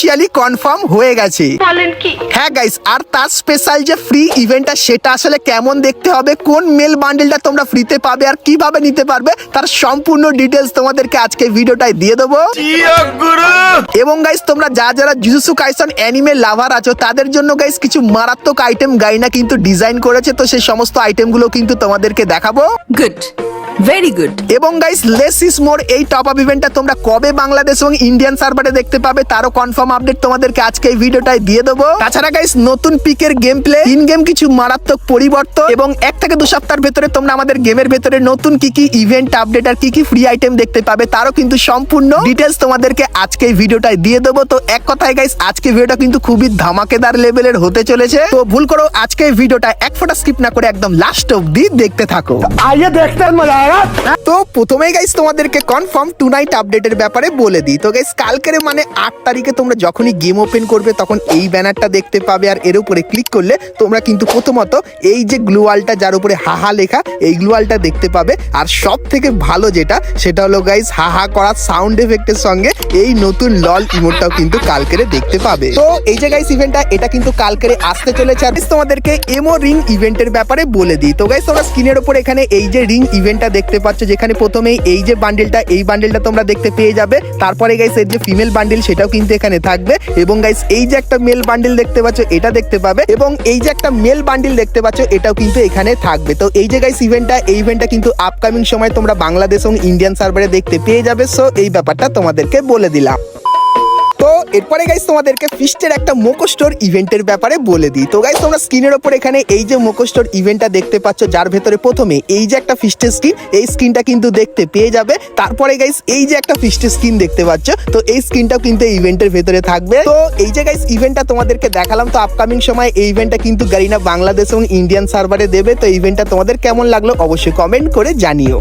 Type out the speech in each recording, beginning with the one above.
Officially confirm হয়ে গেছে। বলেন কি? হ্যাঁ গাইস আর তার স্পেশাল যে ফ্রি ইভেন্টটা সেটা আসলে কেমন দেখতে হবে কোন মেল বান্ডেলটা তোমরা ফ্রিতে পাবে আর কীভাবে নিতে পারবে তার সম্পূর্ণ ডিটেলস তোমাদেরকে আজকে ভিডিওটায় দিয়ে দেবো। এবং গাইস তোমরা যা যারা জুজুসু কাইসন অ্যানিমে লাভার আছো তাদের জন্য গাইস কিছু মারাত্মক আইটেম গাইনা কিন্তু ডিজাইন করেছে তো সেই সমস্ত আইটেমগুলো কিন্তু তোমাদেরকে দেখাবো। গুড ভেরি গুড এবং গাইস লেস ইস মোর এই টপ আপ ইভেন্টটা তোমরা কবে বাংলাদেশ এবং ইন্ডিয়ান সার্ভারে দেখতে পাবে তারও কনফার্ম আপডেট তোমাদেরকে আজকে এই ভিডিওটাই দিয়ে দেবো। তাছাড়া গাইস নতুন পিকের গেম প্লে ইন গেম কিছু মারাত্মক পরিবর্তন এবং এক থেকে দু সপ্তাহের ভেতরে তোমরা আমাদের গেমের ভেতরে নতুন কি কি ইভেন্ট আপডেট আর কি কি ফ্রি আইটেম দেখতে পাবে তারও কিন্তু সম্পূর্ণ ডিটেলস তোমাদেরকে আজকে এই ভিডিওটাই দিয়ে দেবো। তো এক কথায় গাইস আজকে ভিডিওটা কিন্তু খুবই ধামাকেদার লেভেলের হতে চলেছে। তো ভুল করো আজকে এই ভিডিওটা এক ফোটা স্কিপ না করে একদম লাস্ট অব্দি দেখতে থাকো। আইয়ে দেখতে মজা তো প্রথমে গাইস তোমাদেরকে কনফার্ম টু নাইট আপডেটের ব্যাপারে বলে দিই। তো গাইস কালকের মানে আট তারিখে তোমরা যখনই গেম ওপেন করবে তখন এই ব্যানারটা দেখতে পাবে আর এর উপরে ক্লিক করলে তোমরা কিন্তু প্রথমত এই যে গ্লুয়ালটা যার উপরে হাহা লেখা, এই গ্লুয়ালটা দেখতে পাবে। আর সব থেকে ভালো যেটা, সেটা হলো গাইস হাহা করা সাউন্ড এফেক্টের সঙ্গে এই নতুন লল ইমোটটাও কিন্তু কালকেরে দেখতে পাবে। তো এই যে গাইস ইভেন্টটা এটা কিন্তু কালকেরে আসতে চলেছে। আর তোমাদেরকে এমো রিং ইভেন্টের ব্যাপারে বলে দিই। তো গাইস তোমরা স্ক্রিনের উপর এখানে এই যে রিং ইভেন্টটা দেখতে পাচ্ছ যেখানে প্রথমেই এই যে বান্ডেলটা এই বান্ডেলটা তোমরা দেখতে পেয়ে যাবে। তারপরে গাইস এর যে ফিমেল বান্ডিল সেটাও কিন্তু এখানে থাকবে। এবং গাইস এই যে একটা মেল বান্ডিল দেখতে পাচ্ছ, এটা দেখতে পাবে। এবং এই যে একটা মেল বান্ডিল দেখতে পাচ্ছ, এটাও কিন্তু এখানে থাকবে। তো এই যে গাইস ইভেন্টটা এই ইভেন্টটা কিন্তু আপকামিং সময় তোমরা বাংলাদেশ এবং ইন্ডিয়ান সার্ভারে দেখতে পেয়ে যাবে। সো এই ব্যাপারটা তোমাদেরকে বলে দিলাম। এরপরে গাইস তোমাদেরকে ফিস্টের একটা মোকো স্টোর ইভেন্টের ব্যাপারে বলে দিই। তো গাইস তোমরা স্ক্রিনের ওপর এখানে এই যে মোকো স্টোর ইভেন্টটা দেখতে পাচ্ছ, যার ভেতরে প্রথমে এই যে একটা ফিস্টের স্ক্রিন এই স্ক্রিনটা কিন্তু দেখতে পেয়ে যাবে। তারপরে গাইস এই যে একটা ফিস্টের স্ক্রিন দেখতে পাচ্ছ, তো এই স্ক্রিনটাও কিন্তু এই ইভেন্টের ভেতরে থাকবে। তো এই যে গাইস ইভেন্টটা তোমাদেরকে দেখালাম, তো আপকামিং সময় এই ইভেন্টটা কিন্তু গারিনা বাংলাদেশ এবং ইন্ডিয়ান সার্ভারে দেবে। তো ইভেন্টটা তোমাদের কেমন লাগল, অবশ্যই কমেন্ট করে জানিও।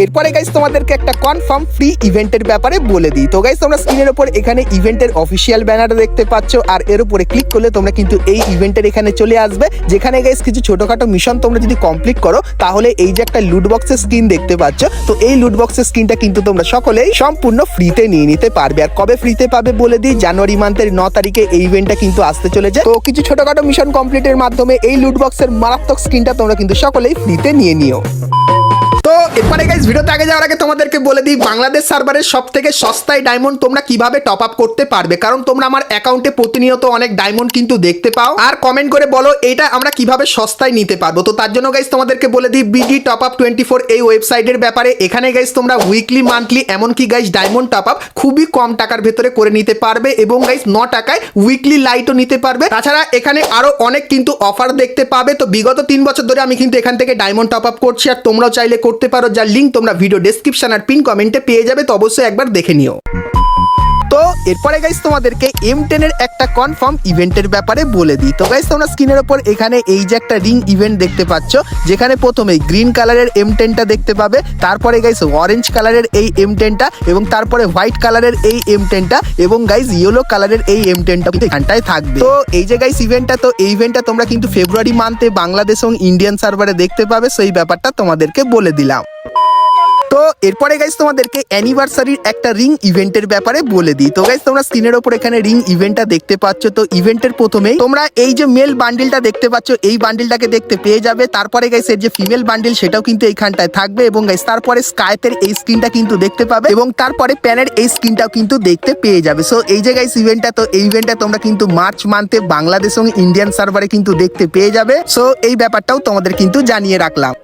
এরপরে গাইস তোমাদেরকে একটা কনফার্ম ফ্রি ইভেন্টের ব্যাপারে বলে দিই। তো গাইস তোমরা স্ক্রিনের উপর এখানে ইভেন্টের অফিসিয়াল ব্যানার দেখতে পাচ্ছ, আর এর উপরে ক্লিক করলে তোমরা কিন্তু এই ইভেন্টের এখানে চলে আসবে। যেখানে গাইস কিছু ছোটখাটো মিশন তোমরা যদি কমপ্লিট করো, তাহলে এই যে একটা লুট বক্সের স্ক্রিন দেখতে পাচ্ছ, তো এই লুট বক্সের স্ক্রিনটা কিন্তু তোমরা সকলেই সম্পূর্ণ ফ্রিতে নিয়ে নিতে পারবে। আর কবে ফ্রিতে পাবে বলে দিই জানুয়ারি মান্থের ন তারিখে এই ইভেন্টটা কিন্তু আসতে চলেছে। তো কিছু ছোটখাটো মিশন কমপ্লিটের মাধ্যমে এই লুট বক্সের মারাত্মক স্ক্রিনটা তোমরা কিন্তু সকলেই ফ্রিতে নিয়ে নিও। গাইজ ভিডিওতে আগে যাওয়ার আগে তোমাদেরকে বলে দিই, বাংলাদেশ সার্ভারের সব থেকে সস্তায় ডায়মন্ড তোমরা কীভাবে টপ আপ করতে পারবে? কারণ তোমরা আমার অ্যাকাউন্টে প্রতিনিয়ত অনেক ডায়মন্ড কিন্তু দেখতে পাও। আর কমেন্ট করে বলো, এটা আমরা কীভাবে সস্তায় নিতে পারব? তো তার জন্য গাইজ তোমাদেরকে বলে দিই BD top up twenty four এই ওয়েবসাইটের ব্যাপারে। এখানে গাইজ তোমরা উইকলি মান্থলি এমনকি গাইজ ডায়মন্ড টপ আপ খুবই কম টাকার ভেতরে করে নিতে পারবে এবং গাইজ ন টাকায় উইকলি লাইটও নিতে পারবে। তাছাড়া এখানে আরও অনেক কিন্তু অফার দেখতে পাবে। তো বিগত তিন বছর ধরে আমি কিন্তু এখান থেকে ডায়মন্ড টপ আপ করছি। আর তোমরাও চাইলে করতে পারো। যার লিঙ্ক তোমরা ভিডিও ডেসক্রিপশন আর পিন কমেন্টে পেয়ে যাবে, তো অবশ্যই একবার দেখে নিও। তো এরপরে গাইস তোমাদেরকে এম টেনের একটা কনফার্ম ইভেন্টের ব্যাপারে বলে দিই। তো গাইস তোমরা স্ক্রিনের ওপর এখানে এই যে একটা রিং ইভেন্ট দেখতে পাচ্ছ, যেখানে প্রথমে গ্রিন কালারের এম টেনটা দেখতে পাবে, তারপরে গাইস অরেঞ্জ কালারের এই এম টেনটা এবং তারপরে হোয়াইট কালারের এই এম টেনটা এবং গাইস ইয়েলো কালারের এই এম টেনটা এখানটায় থাকবে। তো এই যে গাইস ইভেন্টটা তো এই ইভেন্টটা তোমরা কিন্তু ফেব্রুয়ারি মান্থে বাংলাদেশ এবং ইন্ডিয়ান সার্ভারে দেখতে পাবে, সেই ব্যাপারটা তোমাদেরকে বলে দিলাম। তো এরপরে গাইস তোমাদেরকে অ্যানিভার্সারির একটা রিং ইভেন্টের ব্যাপারে বলে দিই। তো গাইস তোমরা স্ক্রিনের ওপর এখানে রিং ইভেন্টটা দেখতে পাচ্ছ। তো ইভেন্টের প্রথমেই তোমরা এই যে মেল বান্ডিলটা দেখতে পাচ্ছ, এই বান্ডিলটাকে দেখতে পেয়ে যাবে। তারপরে গাইস এর যে ফিমেল বান্ডিল সেটাও কিন্তু এইখানটায় থাকবে এবং গাইস তারপরে স্কাইপের এই স্ক্রিনটা কিন্তু দেখতে পাবে এবং তারপরে প্যানের এই স্ক্রিনটাও কিন্তু দেখতে পেয়ে যাবে। সো এই যে গাইস ইভেন্টটা তো এই ইভেন্টটা তোমরা কিন্তু মার্চ মান্থে বাংলাদেশ এবং ইন্ডিয়ান সার্ভারে কিন্তু দেখতে পেয়ে যাবে। সো এই ব্যাপারটাও তোমাদের কিন্তু জানিয়ে রাখলাম।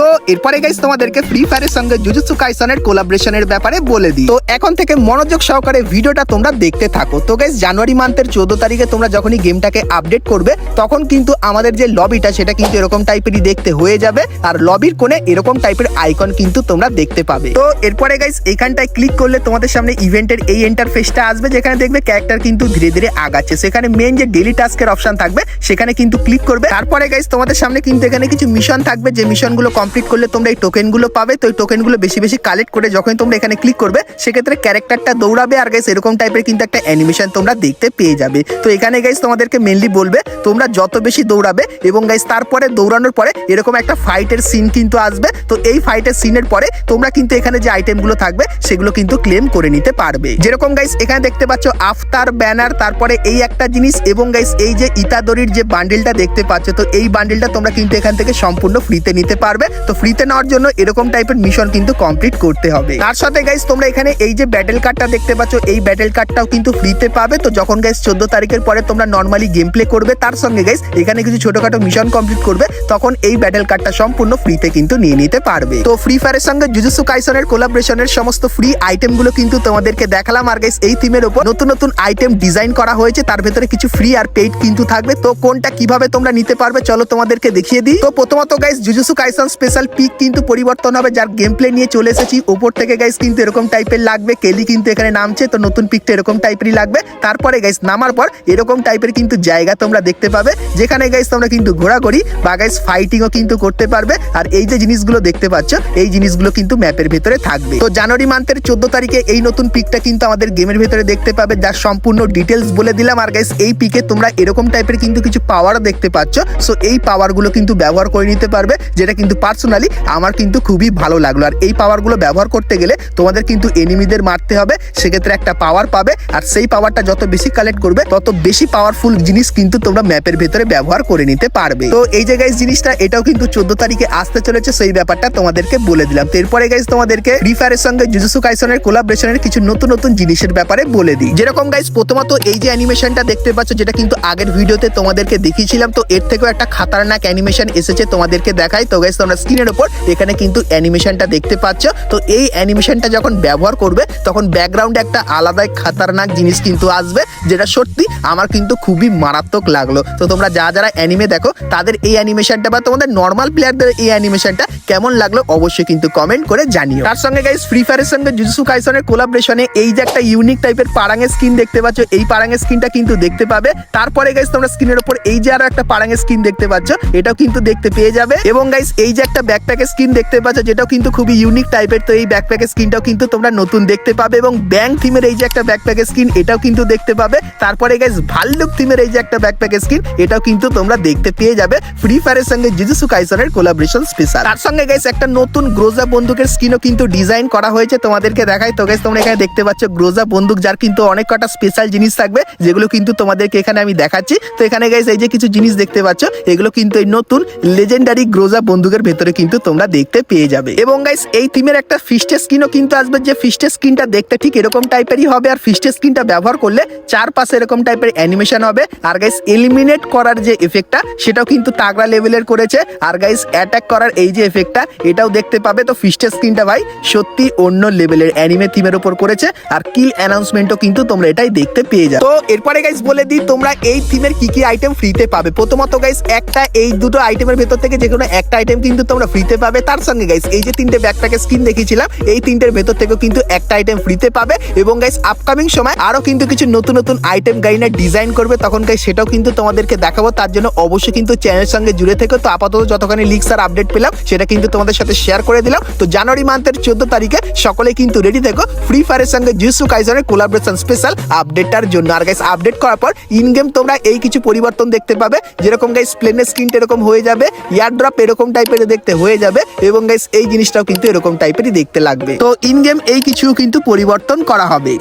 তো এরপরে গাইস তোমাদেরকে ফ্রি ফায়ারের সঙ্গে জুজুৎসু কাইসনের কোলাবরেশনের ব্যাপারে বলে দিই। তো এখন থেকে মনোযোগ সহকারে ভিডিওটা তোমরা দেখতে থাকো। তো গাইস জানুয়ারি মান্থের চোদ্দ তারিখে তোমরা যখনই গেমটাকে আপডেট করবে, তখন কিন্তু আমাদের যে লবিটা সেটা কিন্তু এরকম টাইপেরই দেখতে হয়ে যাবে। আর লবির কোণে এরকম টাইপের আইকন কিন্তু তোমরা দেখতে পাবে। তো এরপরে গাইস এখানটায় ক্লিক করলে তোমাদের সামনে ইভেন্টের এই ইন্টারফেসটা আসবে, যেখানে দেখবে ক্যারেক্টার কিন্তু ধীরে ধীরে আগাচ্ছে। সেখানে মেন যে ডেলি টাস্কের অপশন থাকবে, সেখানে কিন্তু ক্লিক করবে। তারপরে গাইস তোমাদের সামনে কিন্তু এখানে কিছু মিশন থাকবে। যে মিশনগুলো কমপ্লিট কমপ্লিট করলে তোমরা এই টোকেনগুলো পাবে। তো এই টোকেনগুলো বেশি বেশি কালেক্ট করে যখন তোমরা এখানে ক্লিক করবে, সেক্ষেত্রে ক্যারেক্টারটা দৌড়াবে আর গাইস এরকম টাইপের কিন্তু একটা অ্যানিমেশন তোমরা দেখতে পেয়ে যাবে। তো এখানে গাইস তোমাদেরকে মেনলি বলবে, তোমরা যত বেশি দৌড়াবে এবং গাইস তারপরে দৌড়ানোর পরে এরকম একটা ফাইটের সিন কিন্তু আসবে। তো এই ফাইটের সিনের পরে তোমরা কিন্তু এখানে যে আইটেমগুলো থাকবে, সেগুলো কিন্তু ক্লেম করে নিতে পারবে। যেরকম গাইস এখানে দেখতে পাচ্ছ আফতার ব্যানার তারপরে এই একটা জিনিস এবং গাইস এই যে ইতাদরির যে বান্ডিলটা দেখতে পাচ্ছ, তো এই বান্ডিলটা তোমরা কিন্তু এখান থেকে সম্পূর্ণ ফ্রিতে নিতে পারবে। তো ফ্রিতে নেওয়ার জন্য এরকম টাইপের মিশন কিন্তু কমপ্লিট করতে হবে। তার সাথে গাইস তোমরা এখানে এই যে ব্যাটেল কার্ডটা দেখতে পাচ্ছ, এই ব্যাটেল কার্ডটাও কিন্তু ফ্রিতে পাবে। তো যখন গাইস চোদ্দ তারিখের পরে তোমরা নর্মালি গেম প্লে করবে, তার সঙ্গে গাইস এখানে কিছু ছোটখাটো মিশন কমপ্লিট করবে, তখন এই ব্যাটেল কার্ডটা সম্পূর্ণ ফ্রিতে কিন্তু নিয়ে নিতে পারবে। তো ফ্রি ফায়ারের সঙ্গে জুজুসু কাইসনের কোলাবরেশনের সমস্ত ফ্রি আইটেমগুলো কিন্তু তোমাদেরকে দেখালাম। আর গাইস এই থিমের উপর নতুন নতুন আইটেম ডিজাইন করা হয়েছে, তার ভেতরে কিছু ফ্রি আর পেইড কিন্তু থাকবে। তো কোনটা কীভাবে তোমরা নিতে পারবে, চলো তোমাদেরকে দেখিয়ে দিই। তো প্রথমত গাইস জুজুসু কাইসন স্পেশাল পিক কিন্তু পরিবর্তন হবে, যার গেম প্লে নিয়ে চলে এসেছি। উপর থেকে গাইস কিন্তু এরকম টাইপের লাগবে কেলি কিন্তু এখানে নামছে, তো নতুন পিকটা এরকম টাইপেরই লাগবে। তারপরে গাইস নামার পর এরকম টাইপের কিন্তু জায়গা তোমরা দেখতে পাবে, যেখানে গাইস তোমরা কিন্তু ঘোরাঘুরি বা গাইস ফাইটিংও কিন্তু করতে পারবে। আর এই যে জিনিসগুলো দেখতে পাচ্ছ, এই জিনিসগুলো কিন্তু ম্যাপের ভেতরে থাকবে। তো জানুয়ারি মান্থের চোদ্দ তারিখে এই নতুন পিকটা কিন্তু আমাদের গেমের ভেতরে দেখতে পাবে, যার সম্পূর্ণ ডিটেলস বলে দিলাম। আর গাইস এই পিকে তোমরা এরকম টাইপের কিন্তু কিছু পাওয়ার দেখতে পাচ্ছ। সো এই পাওয়ারগুলো কিন্তু ব্যবহার করে নিতে পারবে, যেটা কিন্তু পার্সোনালি আমার কিন্তু খুবই ভালো লাগল। আর এই পাওয়ারগুলো ব্যবহার করতে গেলে তোমাদের কিন্তু এনিমিদের মারতে হবে, সেক্ষেত্রে একটা পাওয়ার পাবে। আর সেই পাওয়ারটা যত বেশি কালেক্ট করবে, তত বেশি পাওয়ারফুল জিনিস কিন্তু তোমরা ম্যাপের ভেতরে ব্যবহার করে নিতে পারবে। তো এই যে গাইজ জিনিসটা, এটাও কিন্তু চোদ্দ তারিখে আসতে চলেছে, সেই ব্যাপারটা তোমাদেরকে বলে দিলাম। তো এরপরে গাইস তোমাদেরকে ফ্রি ফায়ারের সঙ্গে জুজুসু কাইসনের কোলাবরেশনের কিছু নতুন নতুন জিনিসের ব্যাপারে বলে দিই। যেরকম গাইস প্রথমত এই যে অ্যানিমেশনটা দেখতে পাচ্ছ, যেটা কিন্তু আগের ভিডিওতে তোমাদেরকে দেখিয়েছিলাম, তো এর থেকেও একটা খাতারনাক অ্যানিমেশন এসেছে তোমাদেরকে দেখাই। তো গাইস তোমরা স্ক্রিনের উপর এখানে কিন্তু অ্যানিমেশনটা দেখতে পাচ্ছ। তো এই অ্যানিমেশনটা যখন ব্যবহার করবে, তখন ব্যাকগ্রাউন্ডে একটা আলাদাই খাতারনাক জিনিস কিন্তু আসবে, যেটা সত্যি আমার কিন্তু খুবই মারাত্মক লাগল। তো তোমরা যা যারা অ্যানিমে দেখো, তাদের এই অ্যানিমেশনটা বা তোমাদের নর্মাল প্লেয়ারদের এই অ্যানিমেশনটা কেমন লাগল অবশ্যই কিন্তু কমেন্ট করে জানিও। তার সঙ্গে গাইস ফ্রি ফায়ারের সঙ্গে জুজুসু কাইসনের কোলাবরেশনে এই যে একটা ইউনিক টাইপের পারাঙের স্কিন দেখতে পাচ্ছ, এই পারাঙের স্কিনটা কিন্তু দেখতে পাবে। তারপরে গাইস তোমরা স্ক্রিনের উপর এই যে আরও একটা পারাঙের স্কিন দেখতে পাচ্ছ, এটাও কিন্তু দেখতে পেয়ে যাবে। এবং গাইস এই যে একটা ব্যাকপ্যাকের স্কিন দেখতে পাচ্ছ, যেটাও কিন্তু খুবই ইউনিক টাইপের তো এই ব্যাকপ্যাকের স্কিনটাও কিন্তু তোমরা নতুন দেখতে পাবে এবং ব্যাংক থিমের এই যে একটা ব্যাকপ্যাকের স্কিন এটাও কিন্তু দেখতে পাবে। তারপরে গাইস ভাল্লুক থিমের এই যে একটা ব্যাকপ্যাকের স্কিন এটাও কিন্তু তোমরা দেখতে পেয়ে যাবে ফ্রি ফায়ারের সঙ্গে জিজুসু কাইসনের কোলাবরেশন স্পেশাল তার সঙ্গে গাইস একটা নতুন গ্রোজা বন্দুকের স্কিনও কিন্তু ডিজাইন করা হয়েছে তোমাদেরকে দেখাই। তো গাইস তোমরা এখানে দেখতে পাচ্ছ গ্রোজা বন্দুক, যার কিন্তু অনেক কটা স্পেশাল জিনিস থাকবে, যেগুলো কিন্তু তোমাদেরকে এখানে আমি দেখাচ্ছি। তো এখানে গাইস এই যে কিছু জিনিস দেখতে পাচ্ছ, এগুলো কিন্তু এই নতুন লেজেন্ডারি গ্রোজা বন্দুকের ভেতরে কিন্তু তোমরা দেখতে পেয়ে যাবে। এবং গাইস এই থিমের একটা ফিস্টের স্কিনও কিন্তু আসবে। যে ফিস্টের স্কিনটা দেখতে ঠিক এরকম টাইপেরই হবে আর ফিস্টের স্কিনটা ব্যবহার করলে চারপাশে এরকম টাইপের অ্যানিমেশন হবে। আর গাইস এলিমিনেট করার যে এফেক্টটা সেটাও কিন্তু তাগড়া লেভেলের করেছে। আর গাইস অ্যাটাক করার এই যে এফেক্টটা এটাও দেখতে পাবে। তো ফিস্টের স্কিনটা ভাই সত্যি অন্য লেভেলের অ্যানিমে থিমের উপর করেছে। আর কিল অ্যানাউন্সমেন্টও কিন্তু তোমরা এটাই দেখতে পেয়ে যাবে। তো এরপরে গাইস বলে দিই, তোমরা এই থিমের কি কি আইটেম ফ্রিতে পাবে? প্রথমত গাইস একটা এই দুটো আইটেমের ভেতর থেকে যে কোনো একটা আইটেম কিন্তু তোমরা ফ্রিতে পাবে। তার সঙ্গে গাইস এই যে তিনটে ব্যাকপ্যাকের স্কিন দেখিয়েছিলাম, এই তিনটের ভেতর থেকেও কিন্তু একটা আইটেম ফ্রিতে পাবে এবং গাইস আপকামিং সময় আরও কিন্তু কিছু নতুন নতুন আইটেম গাইনা ডিজাইন করবে। তখন গাইস সেটাও কিন্তু তোমাদেরকে দেখাবো। তার জন্য অবশ্যই কিন্তু চ্যানেলের সঙ্গে জুড়ে থেকে। তো আপাতত যতখানি লিক্স আর আপডেট পেলাম, সেটা কিন্তু তোমাদের সাথে শেয়ার করে দিলাম। তো জানুয়ারি মান্থের চোদ্দ তারিখে সকলে কিন্তু রেডি থেকো ফ্রি ফায়ারের সঙ্গে জিসু কাইজনের কোলাবরেশন স্পেশাল আপডেটটার জন্য। আর গাইস আপডেট করার পর ইন গেম তোমরা এই কিছু পরিবর্তন দেখতে পাবে। যেরকম গাইস প্লেনের স্ক্রিনটা এরকম হয়ে যাবে ইয়ার ড্রপ এরকম টাইপের দেখতে হয়ে যাবে এবং গাইস এই জিনিসটাও কিন্তু এরকম টাইপেরই দেখতে লাগবে। তো ইন গেম এই কিছু কিন্তু পরিবর্তন করা হবে।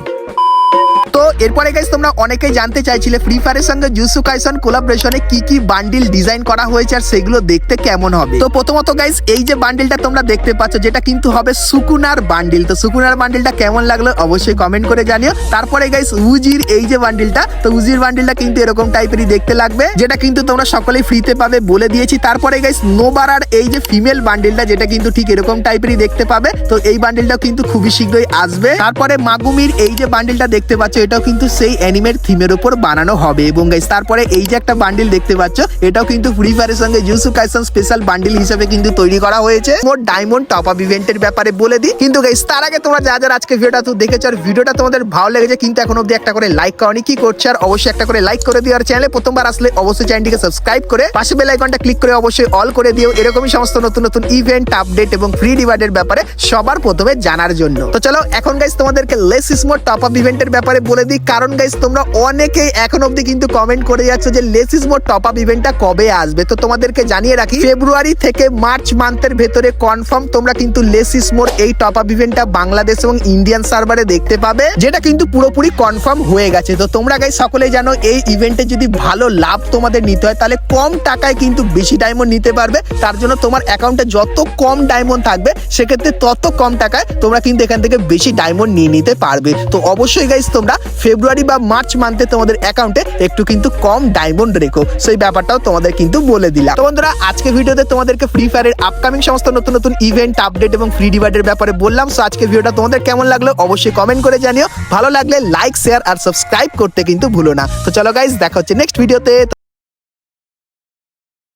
এরপরে গাইস তোমরা অনেকেই জানতে চাইছিলে ফ্রি ফায়ারের সঙ্গে জুসু কাইসন কোলাবরেশনে কি কি বান্ডিল ডিজাইন করা হয়েছে আর সেগুলো দেখতে কেমন হবে। তো প্রথমত গাইস এই যে বান্ডিলটা তোমরা দেখতে পাচ্ছ, যেটা কিন্তু হবে সুকুনার বান্ডিল তো সুকুনার বান্ডিলটা কেমন লাগল অবশ্যই কমেন্ট করে জানিও। তারপরে গাইস উজির এই যে বান্ডিলটা তো উজির বান্ডিলটা কিন্তু এরকম টাইপেরই দেখতে লাগবে, যেটা কিন্তু তোমরা সকলেই ফ্রিতে পাবে বলে দিয়েছি। তারপরে গাইস নোবারার এই যে ফিমেল বান্ডিলটা যেটা কিন্তু ঠিক এরকম টাইপেরই দেখতে পাবে। তো এই বান্ডিলটাও কিন্তু খুবই শীঘ্রই আসবে। তারপরে মাগুমির এই যে বান্ডিলটা দেখতে পাচ্ছ, এটাও এটাও কিন্তু সেই অ্যানিমের থিমের উপর বানানো হবে। এবং গাইস তারপরে এই যে একটা বান্ডিল দেখতে পাচ্ছ, এটাও কিন্তু ফ্রি ফায়ারের সঙ্গে জুসু কাইসন স্পেশাল বান্ডিল হিসেবে কিন্তু তৈরি করা হয়েছে। মোট ডায়মন্ড টপ আপ ইভেন্টের ব্যাপারে বলে দিই। কিন্তু গাইস তার আগে তোমরা যা যারা আজকে ভিডিওটা তো দেখেছ, আর ভিডিওটা তোমাদের ভালো লেগেছে, কিন্তু এখন অব্দি একটা করে লাইক করনি, কি করছে? আর অবশ্যই একটা করে লাইক করে দিও, আর চ্যানেলে প্রথমবার আসলে অবশ্যই চ্যানেলটিকে সাবস্ক্রাইব করে পাশে বেল আইকনটা ক্লিক করে অবশ্যই অল করে দিও। এরকমই সমস্ত নতুন নতুন ইভেন্ট আপডেট এবং ফ্রি ডিভাইডের ব্যাপারে সবার প্রথমে জানার জন্য। তো চলো, এখন গাইস তোমাদেরকে লেস স্মোর টপ আপ ইভেন্টের ব্যাপারে বলে দিই কারণ গাইস তোমরা অনেকেই এখন অব্দি কিন্তু কমেন্ট করে যাচ্ছ যে লেসিস স্মোর টপ আপ ইভেন্টটা কবে আসবে। তো তোমাদেরকে জানিয়ে রাখি ফেব্রুয়ারি থেকে মার্চ মান্থের ভেতরে কনফার্ম তোমরা কিন্তু লেসিস স্মোর এই টপ আপ ইভেন্টটা বাংলাদেশ এবং ইন্ডিয়ান সার্ভারে দেখতে পাবে, যেটা কিন্তু পুরোপুরি কনফার্ম হয়ে গেছে। তো তোমরা গাইস সকলে জানো, এই ইভেন্টে যদি ভালো লাভ তোমাদের নিতে হয়, তাহলে কম টাকায় কিন্তু বেশি ডায়মন্ড নিতে পারবে। তার জন্য তোমার অ্যাকাউন্টে যত কম ডায়মন্ড থাকবে, সেক্ষেত্রে তত কম টাকায় তোমরা কিন্তু এখান থেকে বেশি ডায়মন্ড নিয়ে নিতে পারবে। তো অবশ্যই গাইস তোমরা ফেব্রুয়ারি বা মার্চ মান্থে তোমাদের অ্যাকাউন্টে একটু কিন্তু কম ডায়মন্ড রেখো। সেই ব্যাপারটাও তোমাদের কিন্তু বলে দিলাম। তো বন্ধুরা, আজকে ভিডিওতে তোমাদেরকে ফ্রি ফায়ারের আপকামিং সমস্ত নতুন নতুন ইভেন্ট আপডেট এবং ফ্রি ডিভাইডের ব্যাপারে বললাম। সো আজকে ভিডিওটা তোমাদের কেমন লাগল অবশ্যই কমেন্ট করে জানিও। ভালো লাগলে লাইক শেয়ার আর সাবস্ক্রাইব করতে কিন্তু ভুলো না। তো চলো গাইজ দেখা হচ্ছে নেক্সট ভিডিওতে